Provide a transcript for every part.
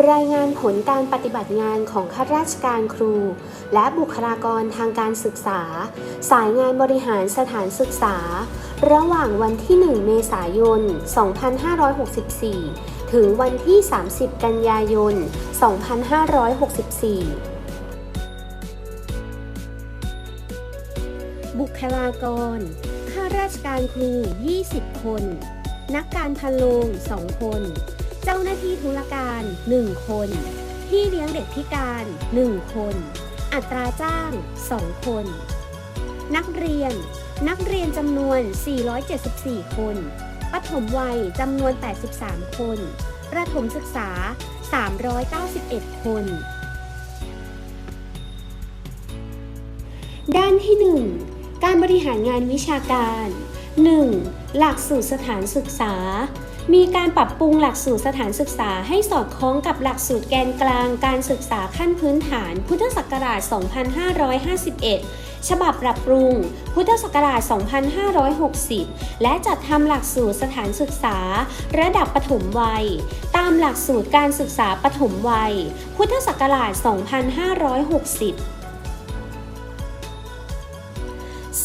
รายงานผลการปฏิบัติงานของข้าราชการครู และบุคลากรทางการศึกษา สายงานบริหารสถานศึกษา ระหว่างวันที่ 1 เมษายน 2564 ถึงวันที่ 30 กันยายน 2564บุคลากร ข้าราชการครู 20 คน นักการพันโรง2 คน เจ้าหน้าที่ธุรการ 1 คนพี่เลี้ยงเด็กพิการ 1 คน อัตราจ้าง 2 คน นักเรียน นักเรียนจำนวน 474 คน ปฐมวัยจำนวน 83 คน ประถมศึกษา 391 คนด้านที่ 1 การบริหารงานวิชาการ 1. หลักสูตรสถานศึกษา มีการปรับปรุงหลักสูตรสถานศึกษาให้สอดคล้องกับหลักสูตรแกนกลางการศึกษาขั้นพื้นฐาน พุทธศักราช 2551 ฉบับปรับปรุง พุทธศักราช 2560 และจัดทำหลักสูตรสถานศึกษา ระดับปฐมวัย ตามหลักสูตรการศึกษาปฐมวัย พุทธศักราช 2560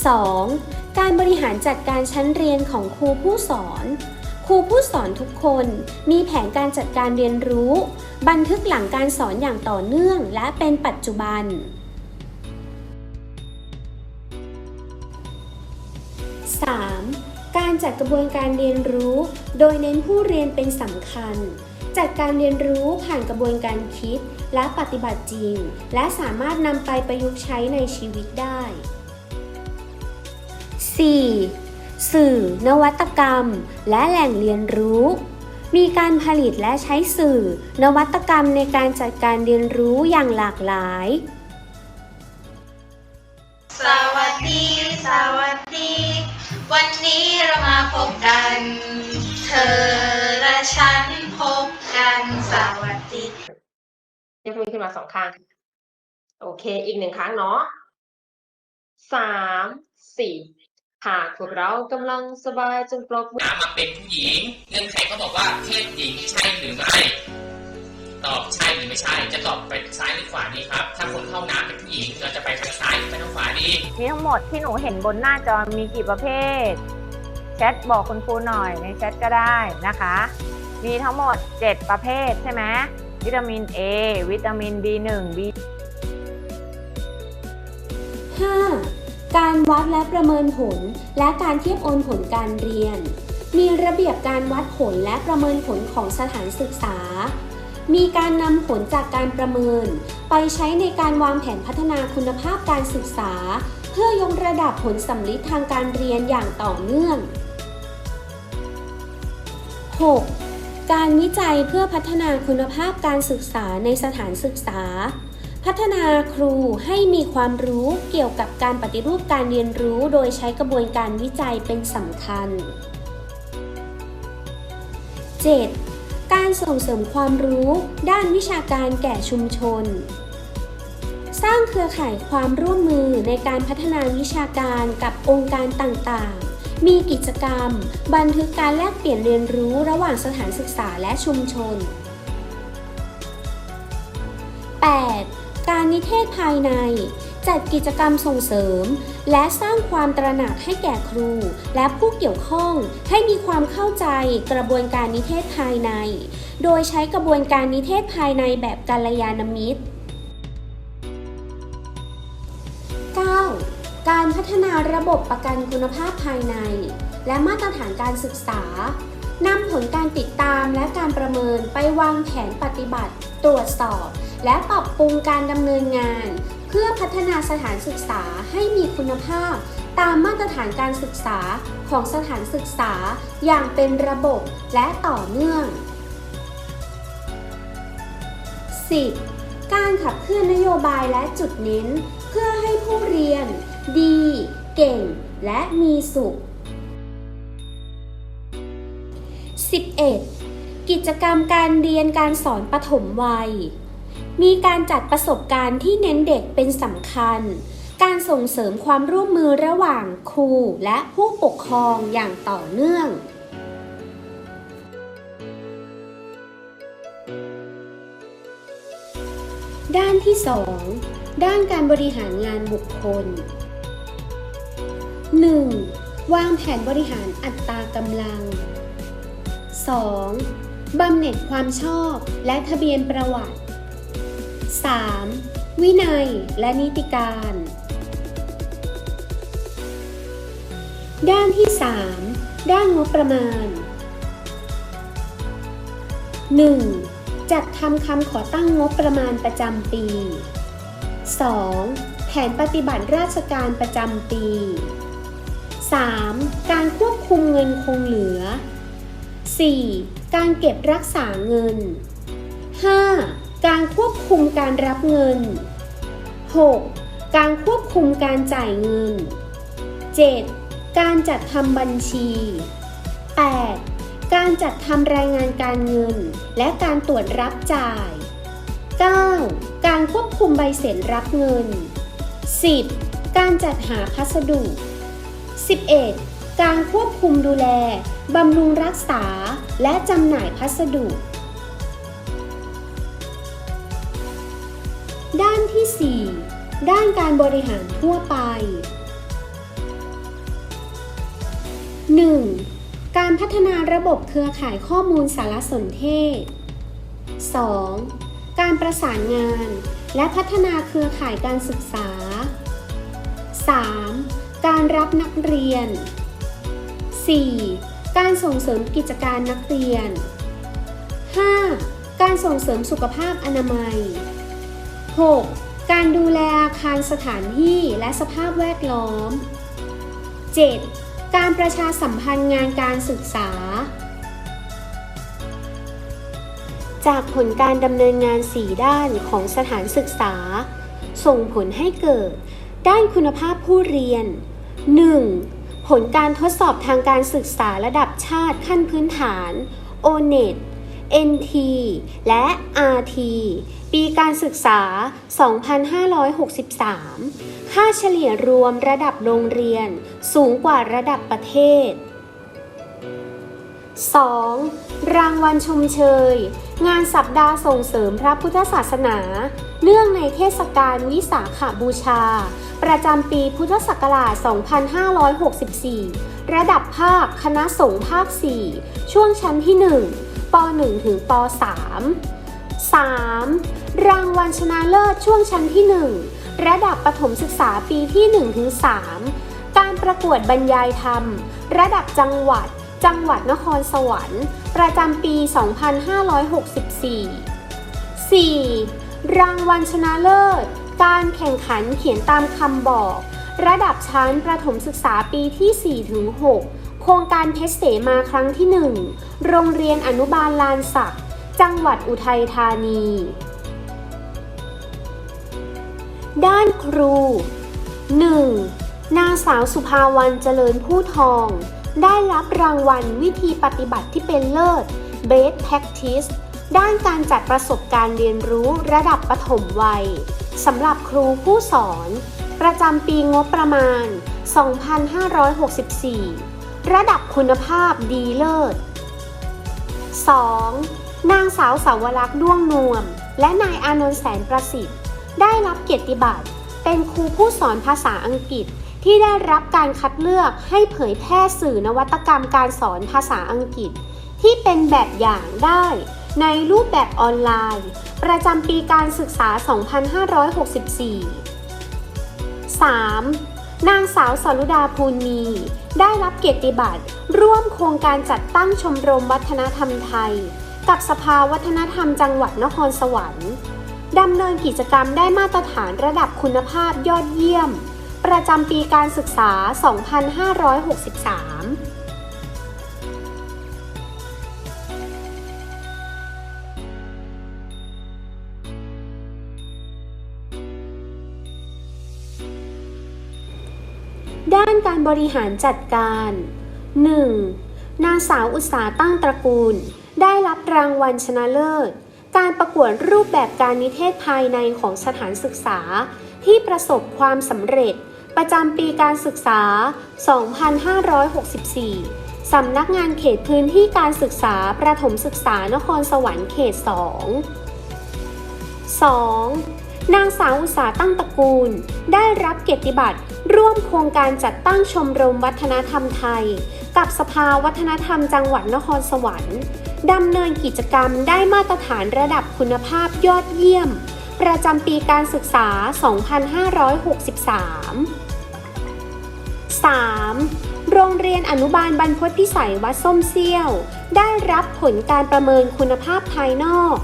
2. การบริหารจัดการชั้นเรียนของครูผู้สอน ครูผู้สอนทุกคนมีแผนการจัดการเรียนรู้ บันทึกหลังการสอนอย่างต่อเนื่องและเป็นปัจจุบัน 3. การจัดกระบวนการเรียนรู้ โดยเน้นผู้เรียนเป็นสำคัญ จัดการเรียนรู้ผ่านกระบวนการคิดและปฏิบัติจริง และสามารถนำไปประยุกต์ใช้ในชีวิตได้ 4. สื่อ นวัตกรรม และแหล่งเรียนรู้ มีการผลิตและใช้สื่อ นวัตกรรมในการจัดการเรียนรู้อย่างหลากหลาย สวัสดี สวัสดี วันนี้เรามาพบกัน เธอและฉันพบกันสวัสดียกมือขึ้นมาสองข้าง โอเค อีกหนึ่งครั้งเนาะสามสี่ หากพวกเรากำลังสบายจงปรบมือน้ำมาเป็นผู้หญิงเงื่อนไขก็บอกว่าเพศหญิงใช่หรือไม่ ตอบใช่หรือไม่ใช่ จะตอบไปซ้ายหรือขวาดีครับ ถ้าคนเข้าน้ำเป็นผู้หญิงเราจะไปทางซ้ายหรือไปทางขวาดีมีทั้งหมดที่หนูเห็นบนหน้าจอมีกี่ประเภท แชทบอกคุณครูหน่อยในแชทก็ได้นะคะ มีทั้งหมด 7 ประเภทใช่ไหมวิตามิน A วิตามิน B1 B 5. การวัดและประเมินผล และการเทียบโอนผลการเรียน มีระเบียบการวัดผลและประเมินผลของสถานศึกษา มีการนำผลจากการประเมิน ไปใช้ในการวางแผนพัฒนาคุณภาพการศึกษา เพื่อยกระดับผลสำลิดทางการเรียนอย่างต่อเนื่อง 6. การวิจัยเพื่อพัฒนาคุณภาพการศึกษาในสถานศึกษา พัฒนาครูให้มีความรู้เกี่ยวกับการปฏิรูปการเรียนรู้โดยใช้กระบวนการวิจัยเป็นสำคัญ 7. การส่งเสริมความรู้ด้านวิชาการแก่ชุมชน สร้างเครือข่ายความร่วมมือในการพัฒนาวิชาการกับองค์การต่างๆ มีกิจกรรม บันทึกการแลกเปลี่ยนเรียนรู้ระหว่างสถานศึกษาและชุมชน 8. การนิเทศภายใน จัดกิจกรรมส่งเสริม และสร้างความตระหนักให้แก่ครู และผู้เกี่ยวข้องให้มีความเข้าใจกระบวนการนิเทศภายใน โดยใช้กระบวนการนิเทศภายในแบบกัลยาณมิตร 9. การพัฒนาระบบประกันคุณภาพภายใน และมาตรฐานการศึกษา นำผลการติดตามและการประเมินไปวางแผนปฏิบัติ ตรวจสอบ และปรับปรุงการดำเนินงาน เพื่อพัฒนาสถานศึกษาให้มีคุณภาพ ตามมาตรฐานการศึกษาของสถานศึกษาอย่างเป็นระบบและต่อเนื่อง 10. การขับเคลื่อนนโยบายและจุดเน้น เพื่อให้ผู้เรียน ดี เก่ง และมีสุข 11. กิจกรรมการเรียนการสอนปฐมวัย มีการจัดประสบการณ์ที่เน้นเด็กเป็นสำคัญ การส่งเสริมความร่วมมือระหว่างครูและผู้ปกครองอย่างต่อเนื่องด้านที่ 2 ด้านการบริหารงานบุคคล 1. วางแผนบริหารอัตรากำลัง 2. บำเหน็จความชอบและทะเบียนประวัติ 3. วินัยและนิติการ ด้านที่ 3 ด้านงบประมาณ 1. จัดทำคำขอตั้งงบประมาณประจำปี 2. แผนปฏิบัติราชการประจำปี 3. การควบคุมเงินคงเหลือ 4. การเก็บรักษาเงิน 5. การควบคุมการรับเงิน 6. การควบคุมการจ่ายเงิน 7. การจัดทำบัญชี 8. การจัดทำรายงานการเงิน และการตรวจรับจ่าย 9. การควบคุมใบเสร็จรับเงิน 10. การจัดหาพัสดุ 11. การควบคุมดูแล บำรุงรักษา และจำหน่ายพัสดุ ด้านที่ 4 ด้านการบริหารทั่วไป 1. การพัฒนาระบบเครือข่ายข้อมูลสารสนเทศ 2. การประสานงาน และพัฒนาเครือข่ายการศึกษา 3. การรับนักเรียน 4. การส่งเสริมกิจการนักเรียน 5. การส่งเสริมสุขภาพอนามัย 6. การดูแลอาคารสถานที่และสภาพแวดล้อม 7. การประชาสัมพันธ์งานการศึกษา จากผลการดำเนินงาน 4 ด้านของสถานศึกษา ส่งผลให้เกิด ด้านคุณภาพผู้เรียน 1. ผลการทดสอบทางการศึกษาระดับชาติขั้นพื้นฐาน ONET NT และ RT ปีการศึกษา 2563 ค่าเฉลี่ยรวมระดับโรงเรียนสูงกว่าระดับประเทศ 2. รางวัลชมเชย งานสัปดาห์ส่งเสริมพระพุทธศาสนา เนื่องในเทศกาลวิสาขบูชา ประจำปีพุทธศักราช 2564 ระดับภาคคณะสงฆ์ภาค 4 ช่วงชั้นที่ 1ป .1 ถึงป .3 3. รางวัลชนะเลิศช่วงชั้นที่ 1 ระดับประถมศึกษาปีที่1ถึง3การประกวดบรรยายธรรม ระดับจังหวัด จังหวัดนครสวรรค์ ประจำปี 2564 4. รางวัลชนะเลิศ การแข่งขันเขียนตามคำบอก ระดับชั้นประถมศึกษาปีที่4ถึง6โครงการเพชรเสมาครั้งที่ 1 โรงเรียนอนุบาลลานสักดิ์จังหวัดอุทัยธานี ด้านครู 1. นางสาวสุภาวันเจริญผู้ทอง ได้รับรางวัลวิธีปฏิบัติที่เป็นเลิศ Best Practice ด้านการจัดประสบการณ์เรียนรู้ระดับปฐมวัยสำหรับครูผู้สอน ประจำปีงบประมาณ 2564 ระดับคุณภาพดีเลิศ 2. นางสาวสาวรักษ์ด้วงนวม และนายอานนท์แสนประสิทธิ์ ได้รับเกียรติบัตร เป็นครูผู้สอนภาษาอังกฤษ ที่ได้รับการคัดเลือกให้เผยแพร่สื่อนวัตกรรมการสอนภาษาอังกฤษ ที่เป็นแบบอย่างได้ ในรูปแบบออนไลน์ ประจำปีการศึกษา 2564 3. นางสาวสรุดาภูลมี ได้รับเกียรติบัตร ร่วมโครงการจัดตั้งชมรมวัฒนธรรมไทย กับสภาวัฒนธรรมจังหวัดนครสวรรค์ดำเนินกิจกรรมได้มาตรฐานระดับคุณภาพยอดเยี่ยม ประจำปีการศึกษา 2563ด้านการบริหารจัดการ 1. นางสาวอุตสาตั้งตระกูล ได้รับรางวัลชนะเลิศ การประกวดรูปแบบการนิเทศภายในของสถานศึกษา ที่ประสบความสำเร็จ ประจำปีการศึกษา 2564 สำนักงานเขตพื้นที่การศึกษาประถมศึกษานครสวรรค์เขต 2 2. นางสาวอุตสาตั้งตระกูล ได้รับเกียรติบัตรร่วมโครงการจัดตั้งชมรมวัฒนธรรมไทย กับสภาวัฒนธรรมจังหวัดนครสวรรค์ดำเนินกิจกรรมได้มาตรฐานระดับคุณภาพยอดเยี่ยม ประจำปีการศึกษา 2563 3. โรงเรียนอนุบาลบรรพตพิสัยวัดส้มเซี่ยว ได้รับผลการประเมินคุณภาพภายนอก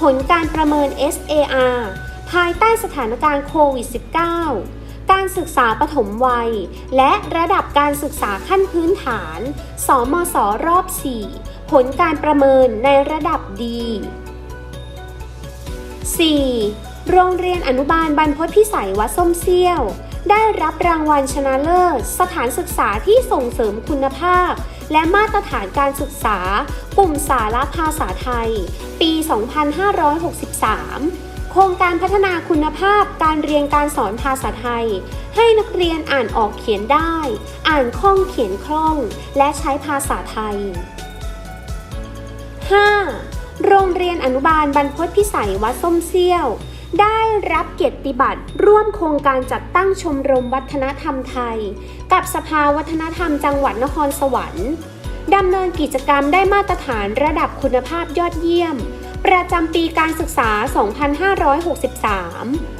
ผลการประเมิน SAR ภายใต้สถานการณ์โควิด -19 การศึกษาปฐมวัย และระดับการศึกษาขั้นพื้นฐาน สมศรอบ 4 ผลการประเมินในระดับดี 4. โรงเรียนอนุบาลบรรพตพิสัยวัดส้มเซี่ยว ได้รับรางวัลชนะเลิศ สถานศึกษาที่ส่งเสริมคุณภาพ และมาตรฐานการศึกษากลุ่มสาระภาษาไทย ปี 2563โครงการพัฒนาคุณภาพการเรียนการสอนภาษาไทย ให้นักเรียนอ่านออกเขียนได้ อ่านคล่องเขียนคล่อง และใช้ภาษาไทย 5. โรงเรียนอนุบาลบรรพตพิสัยวัดส้มเซี่ยว ได้รับเกียรติบัตรร่วมโครงการจัดตั้งชมรมวัฒนธรรมไทย กับสภาวัฒนธรรมจังหวัดนครสวรรค์ดำเนินกิจกรรมได้มาตรฐานระดับคุณภาพยอดเยี่ยม ประจำปีการศึกษา 2563